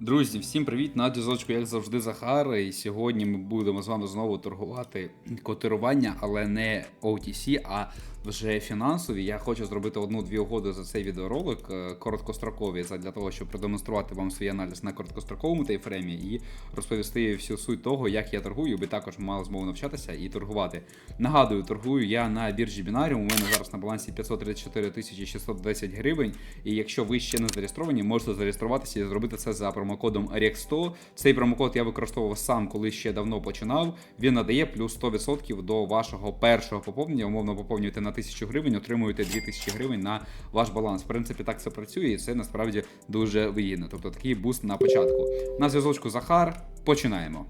Друзі, всім привіт! На дізочку, як завжди, Захар. І сьогодні ми будемо з вами знову торгувати котирування, але не OTC, а вже фінансові. Я хочу зробити одну-дві угоди за цей відеоролик е, короткострокові, для того, щоб продемонструвати вам свій аналіз на короткостроковому тайфремі і розповісти всю суть того, як я торгую, ви також мали змогу навчатися і торгувати. Нагадую, торгую я на біржі Binarium. У мене зараз на балансі 534 тисячі 610 гривень. І якщо ви ще не зареєстровані, можете зареєструватися і зробити це за промокодом REX100. Цей промокод я використовував сам, коли ще давно починав. Він надає плюс 100% до вашого першого поповнення. Умовно поповнюєте на 1000 гривень, отримуєте 2000 гривень на ваш баланс. В принципі, так це працює, і це насправді дуже вигідно. Тобто такий буст на початку. На зв'язочку Захар. Починаємо.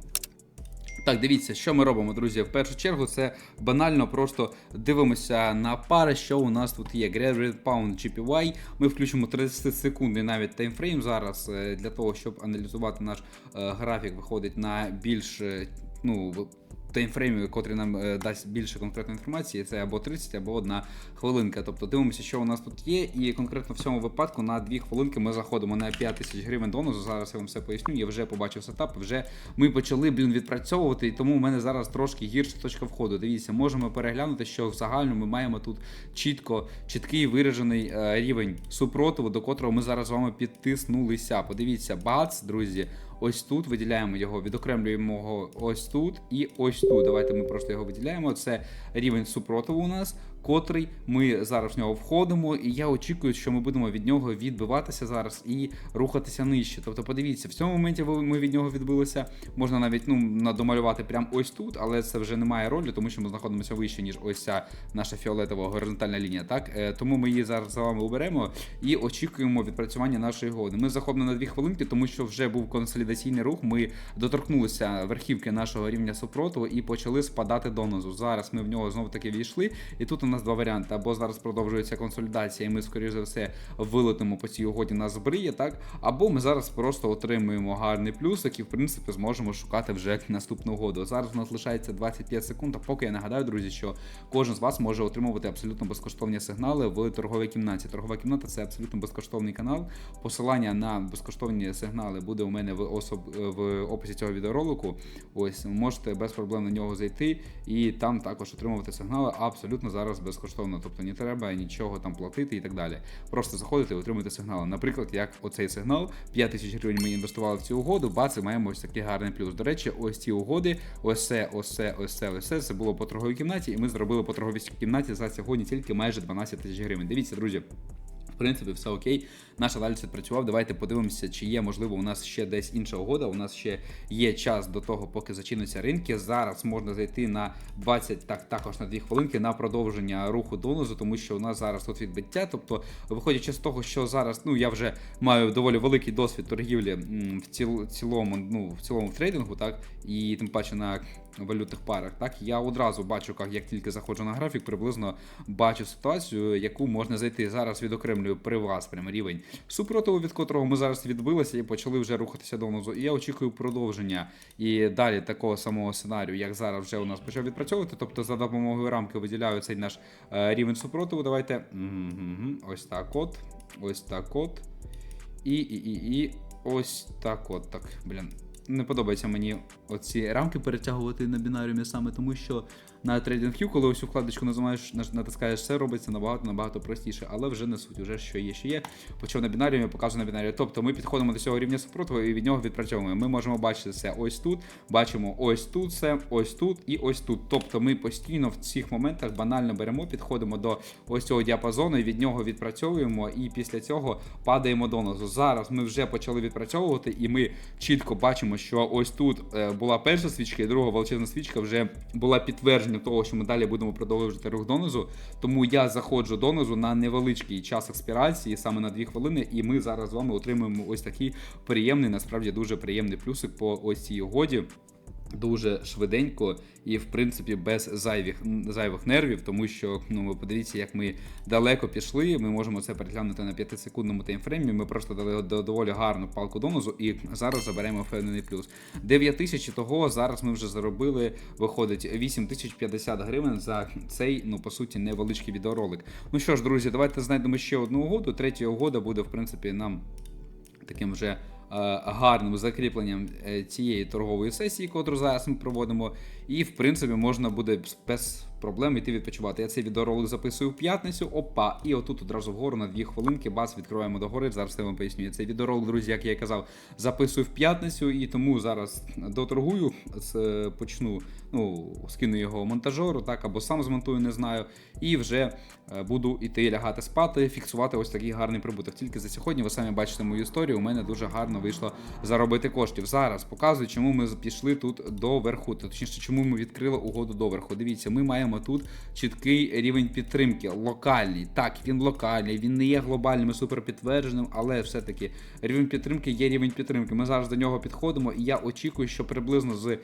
Так, дивіться, що ми робимо, друзі. В першу чергу це банально просто дивимося на пари, що у нас тут є. Great Pound GPY. Ми включимо 30 секундний навіть таймфрейм зараз е, для того, щоб аналізувати наш е, графік, виходить на більш е, ну, таймфреймі, котрий нам е, дасть більше конкретної інформації, це або 30, або одна хвилинка. Тобто дивимося, що у нас тут є, і конкретно в цьому випадку на 2 хвилинки ми заходимо на 5 тисяч гривень донозу. Зараз я вам все поясню. Я вже побачив сетап, вже ми почали блін відпрацьовувати, і тому у мене зараз трошки гірша точка входу. Дивіться, можемо переглянути, що в загальному ми маємо тут чітко чіткий виражений е, рівень супротиву, до котрого ми зараз з вами підтиснулися. Подивіться, бац, друзі. Ось тут виділяємо його, відокремлюємо його ось тут і ось тут. Давайте ми просто його виділяємо. Це рівень супротиву у нас, котрий ми зараз в нього входимо, і я очікую, що ми будемо від нього відбиватися зараз і рухатися нижче. Тобто, подивіться, в цьому моменті ми від нього відбилися. Можна навіть ну надомалювати прямо ось тут, але це вже не має ролі, тому що ми знаходимося вище, ніж ось ця наша фіолетова горизонтальна лінія. Так Е, тому ми її зараз за вами оберемо і очікуємо відпрацювання нашої годи. Ми заходимо на дві хвилинки, тому що вже був консолідаційний рух. Ми доторкнулися верхівки нашого рівня супротиву і почали спадати донизу. Зараз ми в нього знову таки війшли, і тут у нас два варіанти: або зараз продовжується консолідація, і ми, скоріш за все, вилетимо по цій угоді на збриє, так або ми зараз просто отримуємо гарний плюсик і в принципі зможемо шукати вже наступну угоду. Зараз у нас лишається 25 секунд. А поки я нагадаю, друзі, що кожен з вас може отримувати абсолютно безкоштовні сигнали в торговій кімнаті. Торгова кімната це абсолютно безкоштовний канал. Посилання на безкоштовні сигнали буде у мене в особ... в описі цього відеоролику. Ось можете без проблем на нього зайти і там також отримувати сигнали абсолютно зараз безкоштовно. Тобто не треба нічого там платити і так далі. Просто заходите і отримуєте сигнали. Наприклад, як оцей сигнал, 5 тисяч гривень ми інвестували в цю угоду, бац, і маємо ось такий гарний плюс. До речі, ось ці угоди, ось це, ось це, ось це, ось це, це було по торговій кімнаті, і ми зробили по торговій кімнаті за сьогодні тільки майже 12 тисяч гривень. Дивіться, друзі. Принципі, все окей. Наш аналіз відпрацював. Давайте подивимося, чи є можливо у нас ще десь інша угода. У нас ще є час до того, поки зачинуться ринки. Зараз можна зайти на 20, так також на 2 хвилинки на продовження руху донозу, тому що у нас зараз тут відбиття. Тобто, виходячи з того, що зараз ну я вже маю доволі великий досвід торгівлі в ціл, цілому, ну в цілому трейдингу, так і тим паче на валютних парах. Так я одразу бачу, як, як тільки заходжу на графік, приблизно бачу ситуацію, яку можна зайти зараз. Відокремлюю при вас прям рівень супротиву, від котрого ми зараз відбилися і почали вже рухатися донизу. І я очікую продовження і далі такого самого сценарію, як зараз вже у нас почав відпрацьовувати. Тобто за допомогою рамки виділяю цей наш е, рівень супротиву. Давайте ось так от, ось так от. І, і, і, і ось так от. Так, блін не подобається мені оці рамки перетягувати на бінаріумі саме тому, що на TradingView, коли ось вкладочку називаєш, натискаєш, все робиться набагато набагато простіше, але вже не суть, вже що є, що є. Почав на бінаріумі, показую на бінарі. Тобто ми підходимо до цього рівня супротиву і від нього відпрацьовуємо. Ми можемо бачити це ось тут, бачимо ось тут, це, ось тут і ось тут. Тобто ми постійно в цих моментах банально беремо, підходимо до ось цього діапазону і від нього відпрацьовуємо, і після цього падаємо донизу. Зараз ми вже почали відпрацьовувати, і ми чітко бачимо, що ось тут е, була перша свічка, і друга величезна свічка вже була підтверджена того, що ми далі будемо продовжувати рух донизу. Тому я заходжу донизу на невеличкий час експірації, саме на 2 хвилини, і ми зараз з вами отримуємо ось такий приємний, насправді дуже приємний плюсик по ось цій угоді. Дуже швиденько і, в принципі, без зайвих зайвих нервів, тому що ну ви подивіться, як ми далеко пішли. Ми можемо це переглянути на 5-секундному таймфреймі. Ми просто дали доволі гарну палку донозу, і зараз заберемо впевнений плюс. 9 тисяч того зараз ми вже заробили. Виходить 8 тисяч 50 гривень за цей, ну по суті, невеличкий відеоролик. Ну що ж, друзі, давайте знайдемо ще одну угоду. Третя угода буде, в принципі, нам таким вже гарним закріпленням е, цієї торгової сесії, котру зараз ми проводимо. І, в принципі, можна буде без проблем йти відпочивати. Я цей відеоролик записую в п'ятницю. Опа, і отут одразу вгору на дві хвилинки. Бас відкриваємо догори. Зараз я вам поясню. Цей відеоролик, друзі, як я і казав, записую в п'ятницю, і тому зараз доторгую. З- Почну, ну, скину його монтажеру, так, або сам змонтую, не знаю. І вже е, буду іти лягати спати, фіксувати ось такий гарний прибуток. Тільки за сьогодні ви самі бачите мою історію. У мене дуже гарно вийшло заробити коштів. Зараз показую, чому ми пішли тут до верху. Точніше, чому ми відкрили угоду до верху. Дивіться, ми маємо тут чіткий рівень підтримки, локальний. Так, він локальний, він не є глобальним і суперпідтвердженим, але все-таки рівень підтримки є рівень підтримки. Ми зараз до нього підходимо, і я очікую, що приблизно з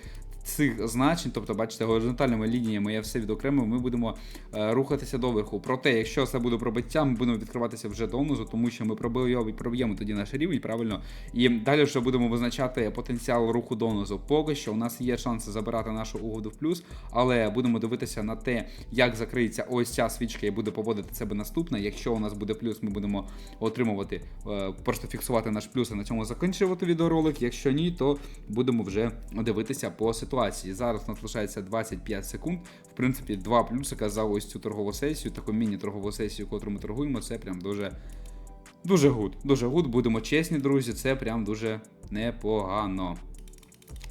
цих значень, тобто, бачите, горизонтальними лініями я все відокремив, ми будемо е, рухатися доверху. Проте, якщо це буде пробиття, ми будемо відкриватися вже донизу, тому що ми проб'ємо тоді наш рівень, правильно, і далі вже будемо визначати потенціал руху донизу. Поки що у нас є шанси забирати нашу угоду в плюс, але будемо дивитися на те, як закриється ось ця свічка і буде поводити себе наступна. Якщо у нас буде плюс, ми будемо отримувати, е, просто фіксувати наш плюс і на цьому закінчувати відеоролик. Якщо ні, то будемо вже дивитися по ситуації. Зараз у нас лишається 25 секунд. В принципі, два плюсика за ось цю торгову сесію, таку міні-торгову сесію, яку ми торгуємо, це прям дуже. Дуже гуд, дуже гуд, будемо чесні, друзі, це прям дуже непогано.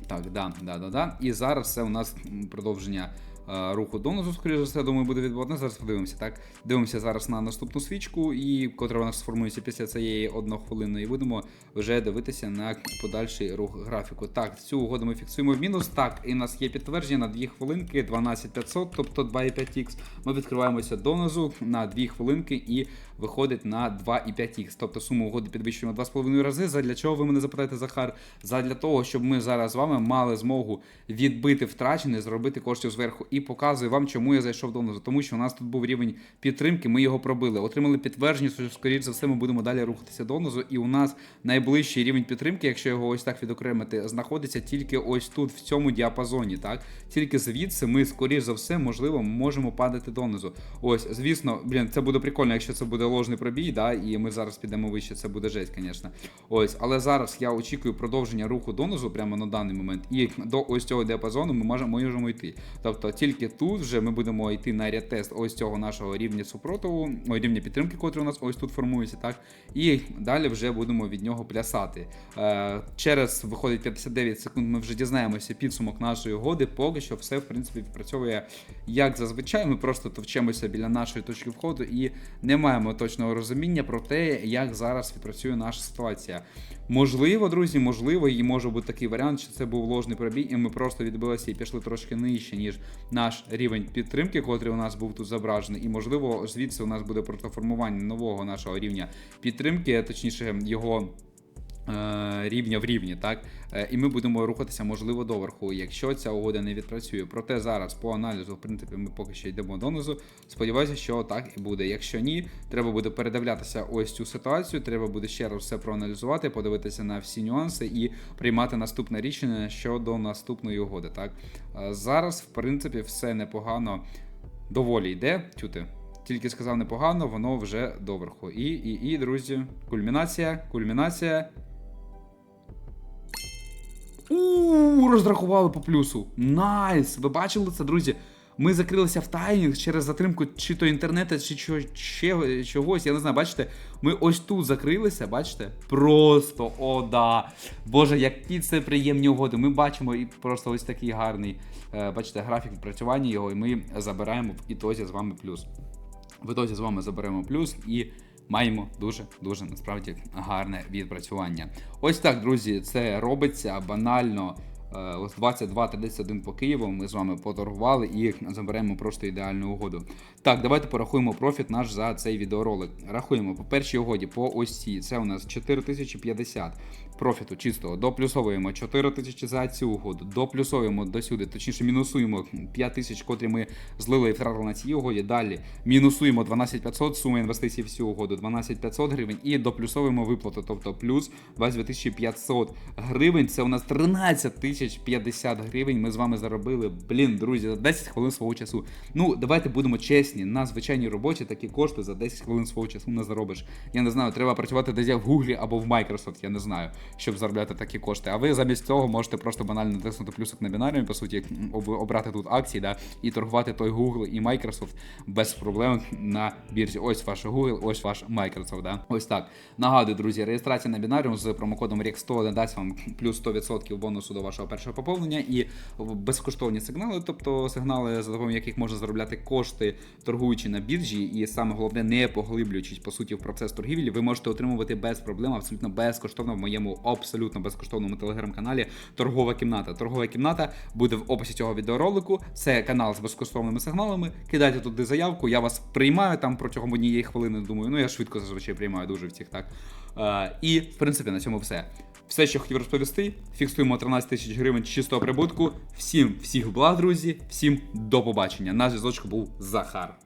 Так, да, да, да, да. І зараз це у нас продовження руху донизу, скоріше за все, думаю, буде відбуватися. Зараз подивимося, так. Дивимося зараз на наступну свічку, і котра нас сформується після цієї однохвилинної. І будемо вже дивитися на подальший рух графіку. Так, цю угоду ми фіксуємо в мінус. Так, і в нас є підтвердження на 2 хвилинки 12500, тобто 2,5х. Ми відкриваємося донизу на 2 хвилинки і виходить на 2,5х. Тобто суму угоди підвищуємо 2,5 рази. Задля чого ви мене запитаєте, Захар? Задля того, щоб ми зараз з вами мали змогу відбити втрачене, зробити коштів зверху. І показую вам, чому я зайшов донизу. Тому що у нас тут був рівень підтримки, ми його пробили. Отримали підтвердження, що скоріш за все ми будемо далі рухатися донизу. І у нас найближчий рівень підтримки, якщо його ось так відокремити, знаходиться тільки ось тут, в цьому діапазоні. Так, тільки звідси ми, скоріш за все, можливо, можемо падати донизу. Ось, звісно, блін, це буде прикольно, якщо це буде ложний пробій, да, і ми зараз підемо вище, це буде жесть, звісно. Ось, але зараз я очікую продовження руху донизу прямо на даний момент. І до ось цього діапазону ми можемо, можемо йти. Тобто тільки тут вже ми будемо йти на ретест ось цього нашого рівня супротиву, рівня підтримки, котрий у нас ось тут формується, так. І далі вже будемо від нього плясати. Е, через виходить 59 секунд. Ми вже дізнаємося підсумок нашої угоди. Поки що все в принципі відпрацьовує як зазвичай. Ми просто товчемося біля нашої точки входу і не маємо точного розуміння про те, як зараз відпрацює наша ситуація. Можливо, друзі, можливо, і може бути такий варіант, що це був ложний пробій, і ми просто відбилися і пішли трошки нижче, ніж наш рівень підтримки, котрий у нас був тут зображений. І можливо, звідси у нас буде протоформування нового нашого рівня підтримки, точніше, його. Е, Рівня в рівні, так Е, і ми будемо рухатися, можливо, доверху, якщо ця угода не відпрацює. Проте зараз по аналізу, в принципі, ми поки що йдемо донизу. Сподіваюся, що так і буде. Якщо ні, треба буде передивлятися ось цю ситуацію. Треба буде ще раз все проаналізувати, подивитися на всі нюанси і приймати наступне рішення щодо наступної угоди. Так Е, зараз, в принципі, все непогано доволі йде. Чути. Тільки сказав непогано, воно вже доверху. І, і, і, друзі, кульмінація, кульмінація. У, розрахували по плюсу. Найс! Ви бачили це, друзі? Ми закрилися в таймінг через затримку чи то інтернету, чи чо- ще чогось. Я не знаю, бачите, ми ось тут закрилися, бачите? Просто о, да. Боже, які це приємні угоди. Ми бачимо і просто ось такий гарний, е, бачите, графік відпрацювання його, і ми забираємо в ітозі з вами плюс. В ітозі з вами заберемо плюс і маємо дуже дуже насправді гарне відпрацювання. Ось так, друзі, це робиться банально. Е, Ось 22.31 по Києву. Ми з вами поторгували і заберемо просто ідеальну угоду. Так, давайте порахуємо профіт наш за цей відеоролик. Рахуємо по першій угоді, по ось цій. Це у нас 4050 профіту чистого. Доплюсовуємо 4000 за цю угоду. Доплюсовуємо до сюди, точніше мінусуємо 5000, котрі ми злили і втратили на цій угоді. Далі мінусуємо 12500, сума інвестицій в цю угоду 12500 гривень і доплюсовуємо виплату, тобто плюс 22500 гривень. Це у нас 13 тисяч 50 гривень ми з вами заробили. Блін, друзі, за 10 хвилин свого часу. Ну, давайте будемо чесні. На звичайній роботі такі кошти за 10 хвилин свого часу не заробиш. Я не знаю, треба працювати десь в Гуглі або в Microsoft, я не знаю, щоб заробляти такі кошти. А ви замість цього можете просто банально натиснути плюсик на бінарі, по суті, обрати тут акції, да, і торгувати той Google і Microsoft без проблем на біржі. Ось ваш Google, ось ваш Microsoft. Да? Ось так. Нагадую, друзі, реєстрація на бінаріум з промокодом REX100 надасть вам плюс 100% бонусу до вашого першого поповнення і безкоштовні сигнали, тобто сигнали, за допомогою яких можна заробляти кошти, торгуючи на біржі, і саме головне, не поглиблюючись по суті в процес торгівлі, ви можете отримувати без проблем, абсолютно безкоштовно в моєму абсолютно безкоштовному телеграм-каналі Торгова кімната. Торгова кімната буде в описі цього відеоролику. Це канал з безкоштовними сигналами. Кидайте туди заявку, я вас приймаю там протягом однієї хвилини. Думаю, ну я швидко зазвичай приймаю дуже всіх, так. Е, і в принципі на цьому все. Все, що хотів розповісти, фіксуємо 13 тисяч гривень чистого прибутку. Всім всіх благ, друзі, всім до побачення. На зв'язочку був Захар.